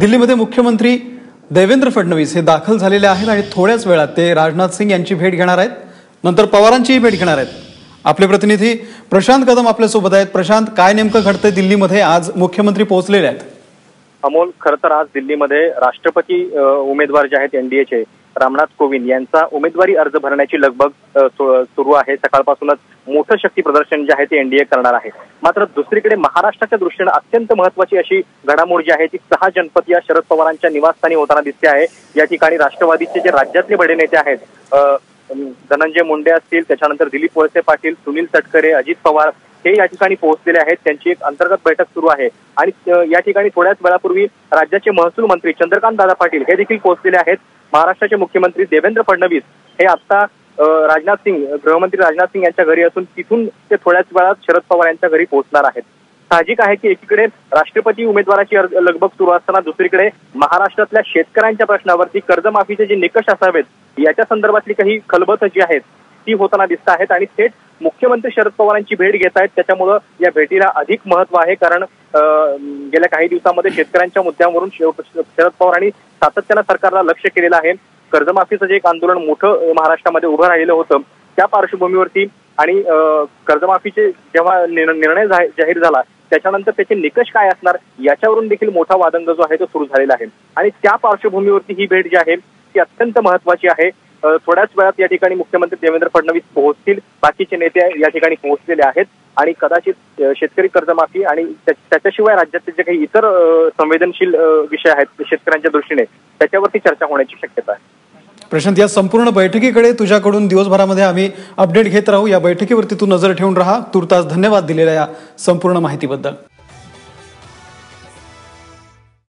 दिल्लीमध्ये मुख्यमंत्री देवेंद्र फडणवीस हे दाखल झालेले आहेत आणि थोड्याच वेळात ते राजनाथ सिंग यांची भेट घेणार आहेत. नंतर पवारांचीही भेट घेणार आहेत. आपले प्रतिनिधी प्रशांत कदम आपल्यासोबत आहेत. प्रशांत काय नेमकं घडतंय दिल्लीमध्ये? आज मुख्यमंत्री पोहोचलेले आहेत. अमोल खरं तर आज दिल्लीमध्ये राष्ट्रपती उमेदवार जे आहेत एनडीएचे रामनाथ कोविंद यांचा उमेदवारी अर्ज भरण्याची लगबग सु- सुरू आहे. सकाळपासूनच मोठं शक्ती प्रदर्शन जे आहे ते एनडीए करणार आहे. मात्र दुसरीकडे महाराष्ट्राच्या दृष्टीनं अत्यंत महत्वाची अशी घडामोड जी आहे ती सहा जनपद या शरद पवारांच्या निवासस्थानी होताना दिसते आहे. या ठिकाणी राष्ट्रवादीचे जे राज्यातले बडे नेते आहेत धनंजय मुंडे असतील त्याच्यानंतर दिलीप वळसे पाटील सुनील तटकरे अजित पवार हे या ठिकाणी पोहोचलेले आहेत. त्यांची एक अंतर्गत बैठक सुरू आहे. आणि या ठिकाणी थोड्याच वेळापूर्वी राज्याचे महसूल मंत्री चंद्रकांत दादा पाटील हे देखील पोहोचलेले आहेत. महाराष्ट्राचे मुख्यमंत्री देवेंद्र फडणवीस हे आता राजनाथ सिंग गृहमंत्री राजनाथ सिंग यांच्या घरी असून तिथून ते थोड्याच वेळात शरद पवार यांच्या घरी पोहोचणार आहेत. साहजिक आहे की एकीकडे राष्ट्रपती उमेदवाराची लगबग सुरू असताना दुसरीकडे महाराष्ट्रातल्या शेतकऱ्यांच्या प्रश्नावरती कर्जमाफीचे जे निकष असावेत याच्या संदर्भातली काही खलबत जी आहेत ती होताना दिसत आहेत आणि थेट मुख्यमंत्री शरद पवारांची भेट घेत आहेत. त्याच्यामुळं या भेटीला अधिक महत्त्व आहे कारण गेल्या काही दिवसामध्ये शेतकऱ्यांच्या मुद्द्यांवरून शरद पवारांनी सातत्यानं सरकारला लक्ष केलेलं आहे. कर्जमाफीचं जे एक आंदोलन मोठं महाराष्ट्रामध्ये उभं राहिलेलं होतं त्या पार्श्वभूमीवरती आणि कर्जमाफीचे जेव्हा निर्णय जाहीर झाला त्याच्यानंतर त्याचे निकष काय असणार याच्यावरून देखील मोठा वादंग जो आहे तो सुरू झालेला आहे. आणि त्या पार्श्वभूमीवरती ही भेट जी आहे ती अत्यंत महत्वाची आहे. थोड्याच वेळात या ठिकाणी मुख्यमंत्री देवेंद्र फडणवीस पोहोचतील. बाकीचे नेते या ठिकाणी पोहोचलेले आहेत. आणि कदाचित शेतकरी कर्जमाफी आणि त्याच्याशिवाय राज्यातले जे काही इतर संवेदनशील विषय आहेत शेतकऱ्यांच्या दृष्टीने त्याच्यावरती चर्चा होण्याची शक्यता आहे. प्रशांत या संपूर्ण बैठकीकडे तुझ्याकडून दिवसभरामध्ये आम्ही अपडेट घेत राहू. या बैठकीवरती तू नजर ठेवून राहा. तुर्तास धन्यवाद दिलेल्या या संपूर्ण माहितीबद्दल.